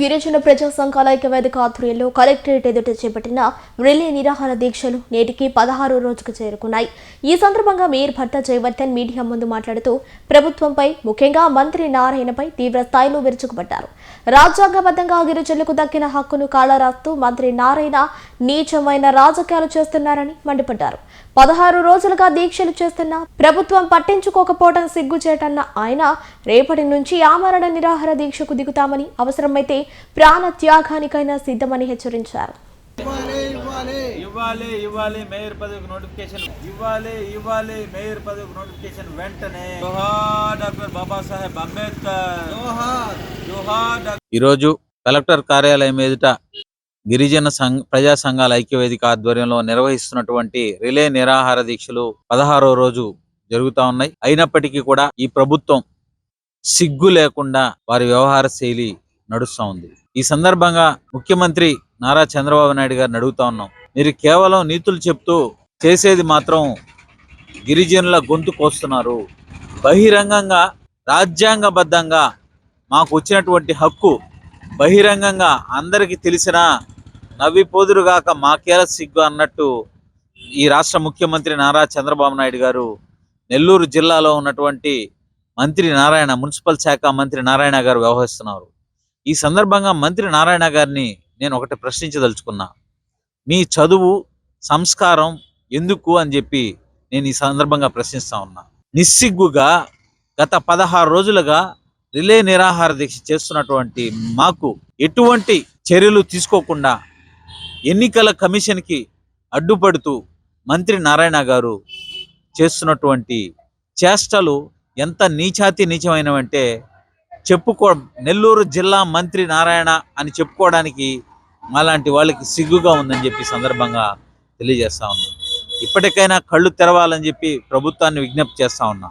గిరిజన ప్రజా సంఘాల ఐక్యవేదిక ఆధ్వర్యంలో కలెక్టరేట్ ఎదుట చేపట్టిన రిలే నిరాహార దీక్షలు నేటికి పదహారో రోజుకు చేరుకున్నాయి. ఈ సందర్భంగా మేయర్ భర్త జయవర్ధన్ మీడియా ముందు మాట్లాడుతూ ప్రభుత్వంపై ముఖ్యంగా మంత్రి నారాయణపై తీవ్ర స్థాయిలో విరుచుకుపడ్డారు. రాజ్యాంగబద్ధంగా గిరిజనులకు దక్కిన హక్కును కాలరాస్తూ మంత్రి నారాయణ నీచమైన రాజకీయాలు చేస్తున్నారని మండిపడ్డారు. పదహారు రోజులుగా దీక్షలు చేస్తున్న ప్రభుత్వం పట్టించుకోకపోవడం సిగ్గుచేటన్న ఆయన రేపటి నుంచి ఆమరణ నిరాహార దీక్షకు దిగుతామని అవసరమైతే ప్రాణ త్యాగానికైనా సిద్ధమని హెచ్చరించారు. ఇవ్వాలి ఇవ్వాలి. మేయర్ పదవికి నోటిఫికేషన్. ఇవ్వాలి ఇవ్వాలి మేయర్ పదవికి నోటిఫికేషన్ వెంటనే. జోహార్ డాక్టర్ బాబాసాహెబ్ అంబేద్కర్. జోహార్. జోహార్ డాక్టర్ ఈరోజు కలెక్టర్ కార్యాలయం ఎదుట గిరిజన సంఘ ప్రజా సంఘాల ఐక్యవేదిక ఆధ్వర్యంలో నిర్వహిస్తున్నటువంటి రిలే నిరాహార దీక్షలు పదహారో రోజు జరుగుతా ఉన్నాయి. అయినప్పటికీ కూడా ఈ ప్రభుత్వం సిగ్గు లేకుండా వారి వ్యవహార శైలి నడుస్తూ ఉంది. ఈ సందర్భంగా ముఖ్యమంత్రి నారా చంద్రబాబు నాయుడు గారిని అడుగుతా ఉన్నాం. మీరు కేవలం నీతులు చెప్తూ చేసేది మాత్రం గిరిజనుల గొంతు కోస్తున్నారు. బహిరంగంగా రాజ్యాంగబద్ధంగా మాకు వచ్చినటువంటి హక్కు బహిరంగంగా అందరికీ తెలిసిన నవ్విపోదురుగాక మాకేల సిగ్గు అన్నట్టు ఈ రాష్ట్ర ముఖ్యమంత్రి నారా చంద్రబాబు నాయుడు గారు నెల్లూరు జిల్లాలో ఉన్నటువంటి మంత్రి నారాయణ మున్సిపల్ శాఖ మంత్రి నారాయణ గారు వ్యవహరిస్తున్నారు. ఈ సందర్భంగా మంత్రి నారాయణ గారిని నేను ఒకటి ప్రశ్నించదలుచుకున్నా. మీ చదువు సంస్కారం ఎందుకు అని చెప్పి నేను ఈ సందర్భంగా ప్రశ్నిస్తా ఉన్నా. నిస్సిగ్గుగా గత పదహారు రోజులుగా రిలే నిరాహార దీక్ష చేస్తున్నటువంటి మాకు ఎటువంటి చర్యలు తీసుకోకుండా ఎన్నికల కమిషన్కి అడ్డుపడుతూ మంత్రి నారాయణ గారు చేస్తున్నటువంటి చేష్టలు ఎంత నీచాతి నీచమైనవంటే చెప్పుకో నెల్లూరు జిల్లా మంత్రి నారాయణ అని చెప్పుకోవడానికి మాలాంటి వాళ్ళకి సిగ్గుగా ఉందని చెప్పి సందర్భంగా తెలియజేస్తా ఉన్నాం. ఇప్పటికైనా కళ్ళు తెరవాలని చెప్పి ప్రభుత్వాన్ని విజ్ఞప్తి చేస్తా ఉన్నాం.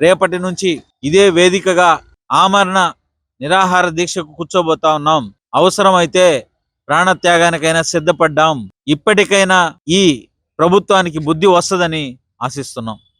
రేపటి నుంచి ఇదే వేదికగా ఆమరణ నిరాహార దీక్షకు కూర్చోబోతా ఉన్నాం. అవసరమైతే ప్రాణత్యాగానికైనా సిద్ధపడ్డాం. ఇప్పటికైనా ఈ ప్రభుత్వానికి బుద్ధి వస్తుందని ఆశిస్తున్నాం.